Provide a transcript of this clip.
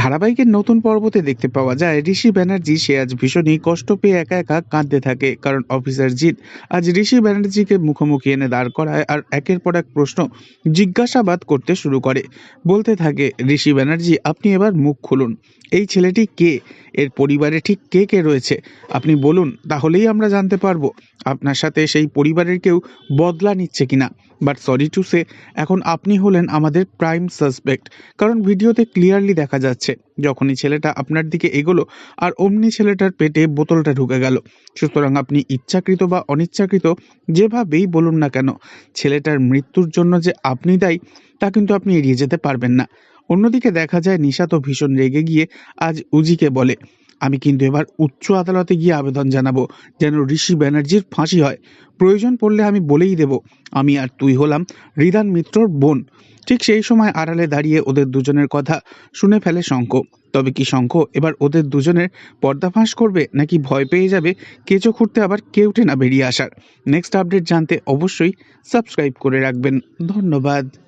ধারাবাহিকের নতুন পর্বতে দেখতে পাওয়া যায়, ঋষি ব্যানার্জি সে আজ ভীষণই কষ্ট পেয়ে একা একা কাঁদতে থাকে, কারণ অফিসার জিৎ আজ ঋষি ব্যানার্জিকে মুখোমুখি এনে দাঁড় করায় আর একের পর এক প্রশ্ন জিজ্ঞাসাবাদ করতে শুরু করে। বলতে থাকে, ঋষি ব্যানার্জি, আপনি এবার মুখ খুলুন। এই ছেলেটি কে? এর পরিবারে ঠিক কে কে রয়েছে? আপনি বলুন, তাহলেই আমরা জানতে পারব। আপনার সাথে সেই পরিবারের কেউ বদলা নিচ্ছে কিনা? বাট সরি টু সে, এখন আপনি হলেন আমাদের প্রাইম সাসপেক্ট। কারণ ভিডিওতে ক্লিয়ারলি দেখা যাচ্ছে যখনই ছেলেটা আপনার দিকে এগোলো, আর অমনি ছেলেটার পেটে বোতলটা ঢুকে গেল। সুতরাং আপনি ইচ্ছাকৃত বা অনিচ্ছাকৃত যেভাবেই বলুন না কেন, ছেলেটার মৃত্যুর জন্য যে আপনি দায়ী, তা কিন্তু আপনি এড়িয়ে যেতে পারবেন না। অন্যদিকে দেখা যায় নিশা তো ভীষণ রেগে গিয়ে আজ উজিকে বলে আমি কিন্তু এবার উচ্চ আদালতে গিয়ে আবেদন জানাব, যেন ঋষি ব্যানার্জির ফাঁসি হয়। প্রয়োজন পড়লে আমি বলেই দেব, আমি আর তুই হলাম রিদান মিত্রর বোন। ঠিক সেই সময় আড়ালে দাঁড়িয়ে ওদের দুজনের কথা শুনে ফেলে শঙ্খ। তবে কি শঙ্খ এবার ওদের দুজনের পর্দাফাঁস করবে, নাকি ভয় পেয়ে যাবে? কেঁচো খুঁড়তে আবার কেউটে না বেরিয়ে আসার? নেক্সট আপডেট জানতে অবশ্যই সাবস্ক্রাইব করে রাখবেন। ধন্যবাদ।